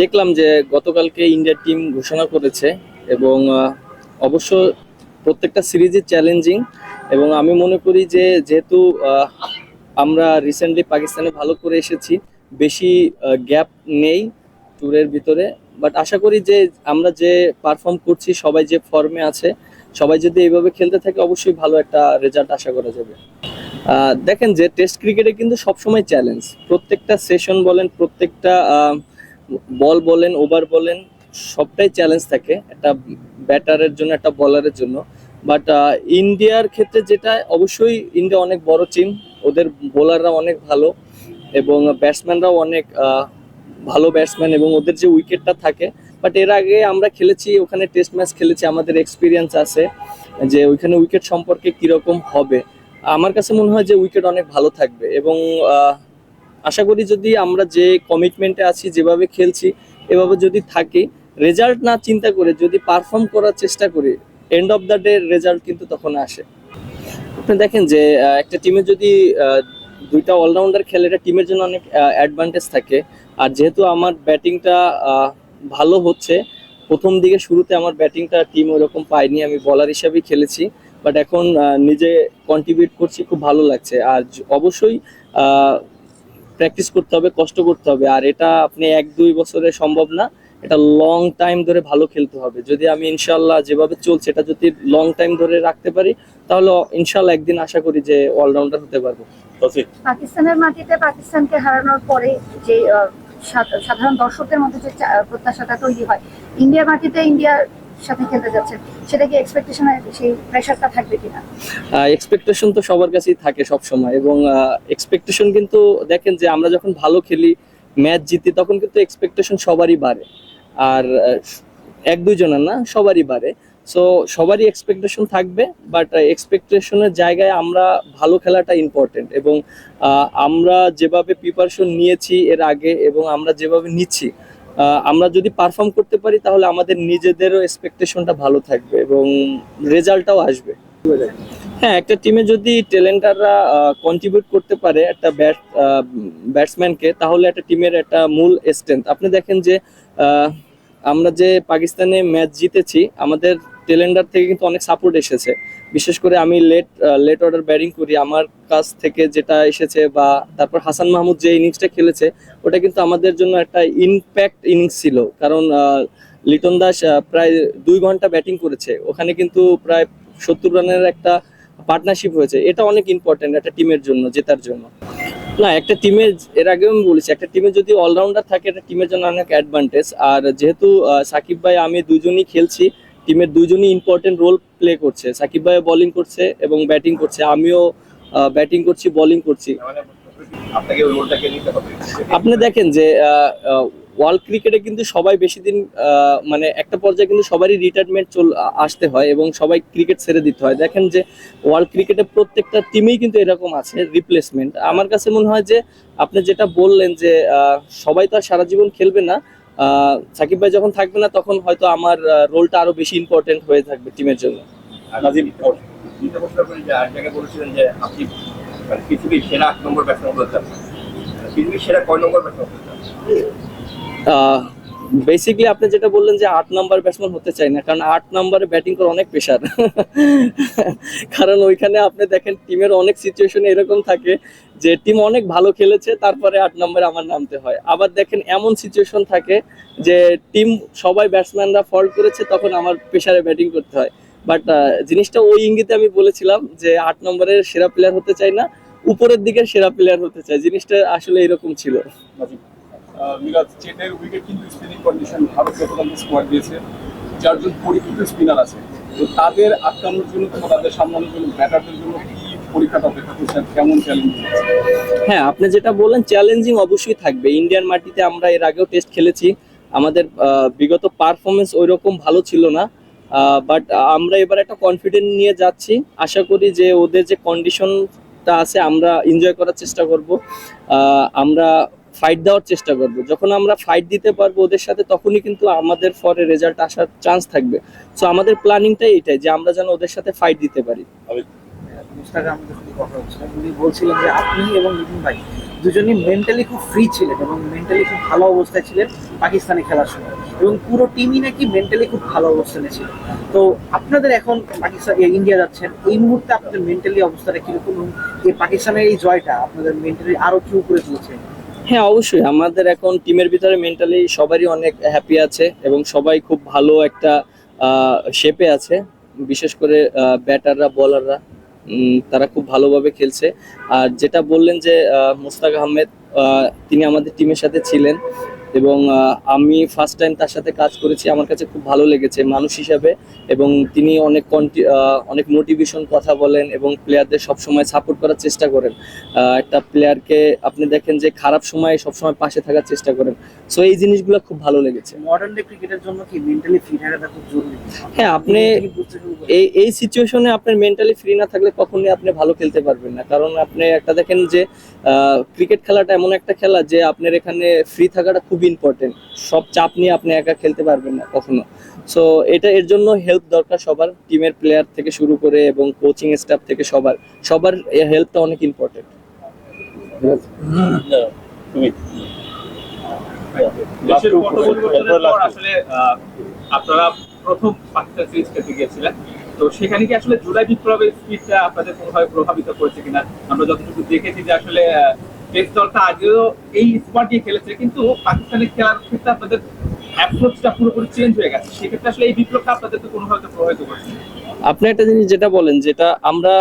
দেখলাম যে গতকালকে ইন্ডিয়ার টিম ঘোষণা করেছে এবং অবশ্য প্রত্যেকটা সিরিজই চ্যালেঞ্জিং এবং আমি মনে করি যে যেহেতু আমরা রিসেন্টলি পাকিস্তানে ভালো করে এসেছি, বেশি গ্যাপ নেই ট্যুরের ভিতরে বাট আশা করি যে আমরা যে পারফর্ম করছি, সবাই যে ফর্মে আছে, সবাই যদি এইভাবে খেলতে থাকে, অবশ্যই ভালো একটা রেজাল্ট আশা করা যাবে। দেখেন যে টেস্ট ক্রিকেটে কিন্তু সবসময় চ্যালেঞ্জ প্রত্যেকটা সেশন বলেন, প্রত্যেকটা বল বলেন, ওভার বলেন, সবটাই চ্যালেঞ্জ থাকে একটা ব্যাটারের জন্য, একটা বলারের জন্য। বাট ইন্ডিয়ার ক্ষেত্রে যেটা, অবশ্যই ইন্ডিয়া অনেক বড় টিম ওদের বোলাররা অনেক ভালো এবং ব্যাটসম্যানরাও অনেক ভালো ব্যাটসম্যান এবং ওদের যে উইকেটটা থাকে। বাট এর আগে আমরা খেলেছি, ওখানে টেস্ট ম্যাচ খেলেছি, আমাদের এক্সপিরিয়েন্স আছে যে ওইখানে উইকেট সম্পর্কে কীরকম হবে। আমার কাছে মনে হয় যে উইকেট অনেক ভালো থাকবে এবং আশা করি যদি আমরা যে কমিটমেন্টে আছি, যেভাবে খেলছি, এভাবে যদি থাকি রেজাল্ট না চিন্তা করে, যদি পারফর্ম করার চেষ্টা করি end of the day result কিন্তু তখন আসে। আপনি দেখেন যে একটা টিমে যদি দুইটা অলরাউন্ডার খেলে, এটা টিমের জন্য অনেক অ্যাডভান্টেজ থাকে। আর যেহেতু আমার ব্যাটিংটা ভালো হচ্ছে, প্রথম দিকে শুরুতে আমার ব্যাটিংটা টিম ওরকম পাইনি, আমি বলার হিসাবেই খেলেছি। বাট এখন নিজে কন্ট্রিবিউট করছি, খুব ভালো লাগছে। আর অবশ্যই প্র্যাকটিস করতে হবে, কষ্ট করতে হবে। আর এটা আপনি এক, দুই বছরে সম্ভব না। এটা লং টাইম ধরে ভালো খেলতে হবে। যদি আমি ইনশাল্লাহ যেভাবে চলছে, এটা যদি লং টাইম ধরে রাখতে পারি, তাহলে ইনশাল্লাহ একদিন আশা করি যে অলরাউন্ডার হতে পারব। পাকিস্তানের মাটিতে পাকিস্তানকে হারানোর পরে যে সাধারণ দর্শকদের মধ্যে যে প্রত্যাশাটা তৈরি হয়, ইন্ডিয়ার মাটিতে ইন্ডিয়ার সাথে খেলতে যাচ্ছেন, সেটা কি এক্সপেকটেশনের সেই প্রেশারটা থাকবে কিনা? এক্সপেকটেশন তো সবার কাছেই থাকে সব সময় এবং এক্সপেকটেশন কিন্তু দেখেন যে আমরা যখন ভালো খেলি ম্যাচ জিতি, তখন কিন্তু এক্সপেকটেশন সবারই বাড়ে। আর এক দুইজনের না, সবারই বাড়ে। সো সবারই এক্সপেকটেশন থাকবে বাট এক্সপেকটেশনের জায়গায় আমরা ভালো খেলাটা ইম্পর্টেন্ট এবং আমরা যেভাবে প্রিপারেশন নিয়েছি এর আগে এবং আমরা যেভাবে নিচ্ছি আমরা যদি পারফর্ম করতে পারি, তাহলে আমাদের নিজেদেরও এক্সপেকটেশনটা ভালো থাকবে এবং রেজাল্টটাও আসবে। হ্যাঁ একটা টিমে যদি ট্যালেন্টাররা কন্ট্রিবিউট করতে পারে, একটা ব্যাট ব্যাটসম্যানকে তাহলে একটা টিমের একটা মূল স্ট্রেংথ আপনি দেখেন যে আমরা যে পাকিস্তানে ম্যাচ জিতেছি, আমাদের টেলেন্ডার থেকে কিন্তু অনেক সাপোর্ট এসেছে। বিশেষ করে আমি লেট লেট অর্ডার ব্যাটিং করি। আমার কাছ থেকে যেটা এসেছে বা তারপর হাসান মাহমুদ যে ইনিংসটা খেলেছে, ওটা কিন্তু আমাদের জন্য একটা ইনপ্যাক্ট ইনিংস ছিল। কারণ লিটন দাস প্রায় দুই ঘণ্টা ব্যাটিং করেছে। ওখানে কিন্তু প্রায় সত্তর রানের একটা পার্টনারশিপ হয়েছে। এটা অনেক ইম্পর্টেন্ট একটা টিমের জন্য, জেতার জন্য। না, একটা টিমের এর আগেও আমি বলেছি, একটা টিমে যদি অলরাউন্ডার থাকে, একটা টিমের জন্য অনেক অ্যাডভান্টেজ আর যেহেতু সাকিব ভাই, আমি দুজনই খেলছি টিমের দুজনই ইম্পর্টেন্ট রোল প্লে করছে। সাকিব ভাই বোলিং করছে এবং ব্যাটিং করছে। আমিও ব্যাটিং করছি বোলিং করছি। আপনি দেখেন যে ওয়ার্ল্ড ক্রিকেটে কিন্তু সবাই বেশি দিন মানে একটা পর্যায়ে কিন্তু সবারই রিটায়ারমেন্ট চল আসতে হয় এবং সবাই ক্রিকেট ছেড়ে দিতে হয়। দেখেন যে ওয়ার্ল্ড ক্রিকেটে প্রত্যেকটা টিমেই কিন্তু এরকম আছে রিপ্লেসমেন্ট আমার কাছে মনে হয় যে আপনি যেটা বললেন যে আহ, সবাই তো আর সারা জীবন খেলবে না সাকিব ভাই যখন থাকবে না তখন হয়তো আমার রোলটা আরও বেশি ইম্পর্টেন্ট হয়ে থাকবে টিমের জন্য। মানে সেরা নম্বর কয় বেসিকলি আপনি যেটা বললেন যে আট নাম্বার ব্যাটসম্যান হতে চাই না, কারণ আট নাম্বারে ব্যাটিং করা অনেক প্রেশার কারণ ওইখানে আপনি দেখেন টিমের অনেক সিচুয়েশন এরকম থাকে যে টিম অনেক ভালো খেলেছে, তারপরে আট নম্বরে আমার নামতে হয়। আবার দেখেন এমন সিচুয়েশন থাকে যে টিম সবাই ব্যাটসম্যানরা ফল্ট করেছে, তখন আমার প্রেশারে ব্যাটিং করতে হয়। বাট জিনিসটা ওই ইঙ্গিতে আমি বলেছিলাম যে আট নম্বরের সেরা প্লেয়ার হতে চাই না, উপরের দিকের সেরা প্লেয়ার হতে চাই। জিনিসটা আসলে এরকম ছিল। মিরাজ চেটের উইকেট কিন্তু স্পিনিং কন্ডিশন ভারত গতকালকে স্কোয়াড দিয়েছে চারজন পরিচিত স্পিনার আছে। তো তাদের আটকানোর জন্য কিংবা তাদের সামলানোর জন্য ব্যাটারদের জন্য কেমন হ্যাঁ আপনি যেটা বললেন চ্যালেঞ্জিং অবশ্যই থাকবে। ইন্ডিয়ান মাটিতে আমরা এর আগেও টেস্ট খেলেছি। আমাদের বিগত পারফরমেন্স ওই রকম ভালো ছিল না। বাট আমরা এবার একটা কনফিডেন্ট নিয়ে যাচ্ছি। আশা করি যে ওদের যে কন্ডিশনটা আছে, আমরা এনজয় করার চেষ্টা করব। আমরা ফাইট দেওয়ার চেষ্টা করব। যখন আমরা ফাইট দিতে পারব ওদের সাথে তখনই কিন্তু আমাদের ফরে রেজাল্ট আসার চান্স থাকবে। সো আমাদের প্ল্যানিংটাই এটাই যে আমরা যেন ওদের সাথে ফাইট দিতে পারি। কথা হচ্ছে উনি বলছিলেন যে আপনি এবং নিতিন ভাই দুজনই মেন্টালি খুব ফ্রি ছিলেন এবং মেন্টালি খুব ভালো অবস্থায় ছিলেন পাকিস্তানে খেলার সময়। এবং পুরো টিমই নাকি মেন্টালি খুব ভালো অবস্থানে ছিল। তো আপনাদের এখন পাকিস্তান ইন্ডিয়া যাচ্ছেন এই মুহূর্তে আপনাদের মেন্টালি অবস্থাটা কীরকম? এবং এই পাকিস্তানের এই জয়টা আপনাদের মেন্টালি আরও কি উপরে তুলছে? হ্যাঁ অবশ্যই। আমাদের এখন টিমের ভিতরে মেন্টালি সবারই অনেক হ্যাপি আছে এবং সবাই খুব ভালো একটা শেপে আছে। বিশেষ করে ব্যাটাররা বলাররা তারা খুব ভালোভাবে খেলছে। আর যেটা বললেন যে মুস্তাক আহমেদ তিনি আমাদের টিমের সাথে ছিলেন। এবং আমি ফার্স্ট টাইম তার সাথে কাজ করেছি আমার কাছে খুব ভালো লেগেছে মানুষ হিসাবে এবং তিনি অনেক কন্টি- অনেক মোটিভেশন কথা বলেন এবং প্লেয়ারদের সবসময় সাপোর্ট করার চেষ্টা করেন। একটা প্লেয়ারকে আপনি দেখেন যে খারাপ সময়ে সবসময় পাশে থাকার চেষ্টা করেন। সো এই জিনিসগুলো খুব ভালো লেগেছে। মডার্ন ডে ক্রিকেটের জন্য কি মেন্টালি ফিট থাকাটা খুব জরুরি? হ্যাঁ আপনি। এই এই সিচুয়েশনে আপনার মেন্টালি ফ্রি না থাকলে কখনোই আপনি ভালো খেলতে পারবেন না। কারণ আপনি একটা দেখেন যে ক্রিকেট খেলাটা এমন একটা খেলা যে আপনার এখানে ফ্রি থাকাটা খুব ইম্পর্টেন্ট সব চাপ নিয়ে আপনি একা খেলতে পারবেন না কখনো। সো এটা এর জন্য হেল্প দরকার সবার টিমের প্লেয়ার থেকে শুরু করে এবং কোচিং স্টাফ থেকে সবার। সবার হেল্পটা অনেক ইম্পর্টেন্ট আহ, আপনারা প্রথম পাকিস্তান সিরিজ খেলতে গিয়েছিলেন। তো সেখানে কি আসলে জুলাই বিপ্লবের স্পিডটা আপনাদের কোনোভাবে প্রভাবিত করেছে কিনা? আমরা যতটুকু দেখেছি যে আসলে টেস্ট দলটা আগেও এই স্পট দিয়ে খেলেছে, কিন্তু পাকিস্তানের খেলার ক্ষেত্রে আপনাদের অ্যাপ্রোচটা পুরোপুরি চেঞ্জ হয়ে গেছে। সেক্ষেত্রে আসলে এই বিপ্লবটা আপনাদেরকে কোনোভাবে প্রভাবিত করছে আপনি একটা জিনিস যেটা বলেন, যেটা আমরা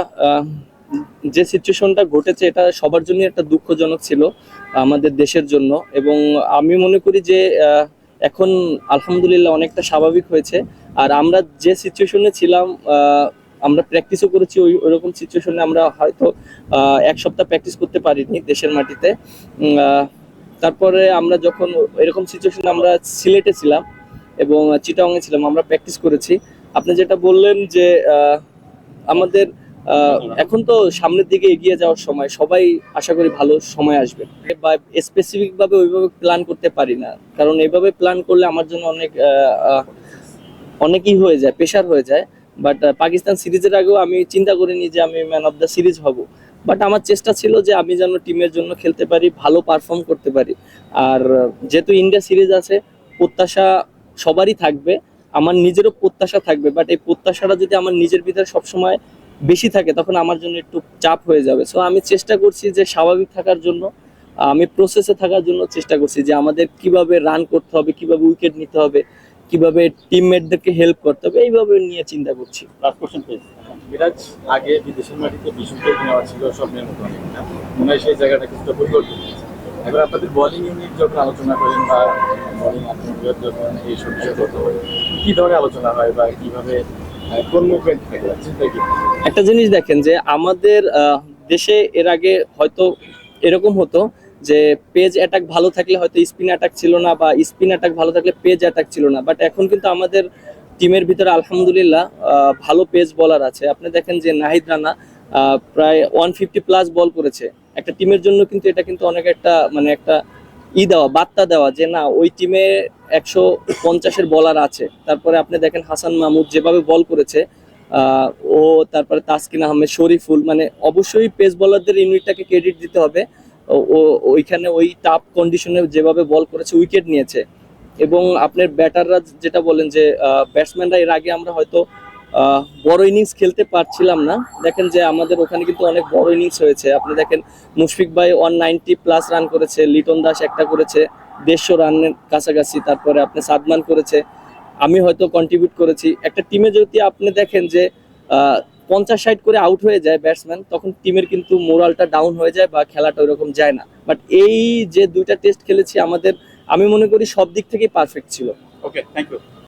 যে সিচুয়েশনটা ঘটেছে, এটা সবার জন্য একটা দুঃখজনক ছিল আমাদের দেশের জন্য। এবং আমি মনে করি যে এখন আলহামদুলিল্লাহ অনেকটা স্বাভাবিক হয়েছে। আর আমরা যে সিচুয়েশনে ছিলাম আমরা প্র্যাকটিসও করেছি, ওই, ওইরকম সিচুয়েশনে আমরা হয়তো এক সপ্তাহ প্র্যাকটিস করতে পারিনি দেশের মাটিতে। তারপরে আমরা যখন এরকম সিচুয়েশনে আমরা সিলেটে ছিলাম এবং চিটাংয়ে ছিলাম, আমরা প্র্যাকটিস করেছি। আপনি যেটা বললেন যে আমাদের এখন তো সামনের দিকে এগিয়ে যাওয়ার সময়, সবাই আশা করি ভালো সময় আসবে। বা স্পেসিফিক ভাবে ওইভাবে প্ল্যান করতে পারি না, কারণ এইভাবে প্ল্যান করলে আমার জন্য অনেক অনেকই হয়ে যায় প্রেশার হয়ে যায়। বাট পাকিস্তান সিরিজের আগেও আমি চিন্তা করিনি যে আমি ম্যান অফ দ্য সিরিজ হব। বাট আমার চেষ্টা ছিল যে আমি যেন টিমের জন্য খেলতে পারি, ভালো পারফর্ম করতে পারি। আর যেহেতু ইন্ডিয়া সিরিজ আছে, প্রত্যাশা সবারই থাকবে। আমার নিজেরও প্রত্যাশা থাকবে। বাট এই প্রত্যাশাটা যদি আমার নিজের ভিতরে সবসময় বেশি থাকে, তখন আমার জন্য একটু চাপ হয়ে যাবে। সো আমি চেষ্টা করছি যে স্বাভাবিক থাকার জন্য আমি প্রসেসে থাকার জন্য চেষ্টা করছি যে আমাদের কীভাবে রান করতে হবে, কীভাবে উইকেট নিতে হবে। কীভাবে টিমমেটদেরকে হেল্প করতে হবে এইভাবে নিয়ে চিন্তা করছি। লাস্ট কোশ্চেন প্লিজ মিরাজ আগে বিদেশের মাটিতে বিশ উইকেট নেওয়া ছিল স্বপ্নের মতো অনেকটা মনে হয় সেই জায়গাটা কিছুটা পরিবর্তন এবার আপনাদের বোলিং ইউনিট যখন আলোচনা করেন বা বোলিং আক্রমণের যখন এই সব বিষয়ে কথা বলেন কি ধরনের আলোচনা হয় বা কীভাবে কোন মুভমেন্ট থাকে? চিন্তা কি? একটা জিনিস দেখেন যে আমাদের দেশে এর আগে হয়তো এরকম হতো যে পেজ অ্যাটাক ভালো থাকলে হয়তো স্পিন অ্যাটাক ছিল না বা স্পিন অ্যাটাক ভালো থাকলে পেজ অ্যাটাক ছিল না। বাট এখন কিন্তু আমাদের টিমের ভিতরে আলহামদুলিল্লাহ ভালো পেজ বলার আছে। আপনি দেখেন যে নাহিদ রানা প্রায় ওয়ান ফিফটি প্লাস বল করেছে। একটা টিমের জন্য কিন্তু এটা কিন্তু অনেক একটা মানে একটা ই দেওয়া, বার্তা দেওয়া যে না, ওই টিমে একশো পঞ্চাশের বলার আছে। তারপরে আপনি দেখেন হাসান মাহমুদ যেভাবে বল করেছে ও তারপরে তাসকিন আহমেদ, শরীফুল মানে অবশ্যই পেস বলারদের ইউনিটটাকে ক্রেডিট দিতে হবে। ওইখানে ওই টাফ কন্ডিশনে যেভাবে বল করেছে উইকেট নিয়েছে। এবং আপনার ব্যাটাররা যেটা বলেন যে ব্যাটসম্যানরা এর আগে আমরা হয়তো বড় ইনিংস খেলতে পারছিলাম না। দেখেন যে আমাদের ওখানে কিন্তু অনেক বড় ইনিংস হয়েছে। আপনি দেখেন মুশফিক ভাই ওয়ান নাইনটি প্লাস রান করেছে, লিটন দাস একটা করেছে, দেড়শো রানের কাছাকাছি, তারপরে আপনি সাদমান করেছে। আমি হয়তো কন্ট্রিবিউট করেছি। একটা টিমে যদি আপনি দেখেন যে পঞ্চাশ ষাট করে আউট হয়ে যায় ব্যাটসম্যান তখন টিমের কিন্তু মোরালটা ডাউন হয়ে যায় বা খেলাটা ওইরকম যায় না। বাট এই যে দুইটা টেস্ট খেলেছি আমাদের, আমি মনে করি সব দিক থেকেই পারফেক্ট ছিল। Okay thank you